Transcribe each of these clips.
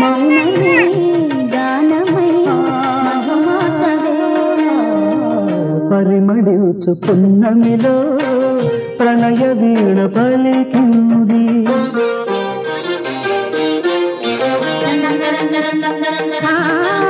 మౌనమే గానమై పరిమళించు పున్నమిలో ప్రణయ వీణ పలికింది. యవ్వనమే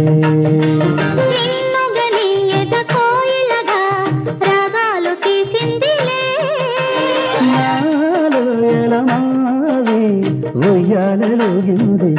ஒய்யாலோகின்றே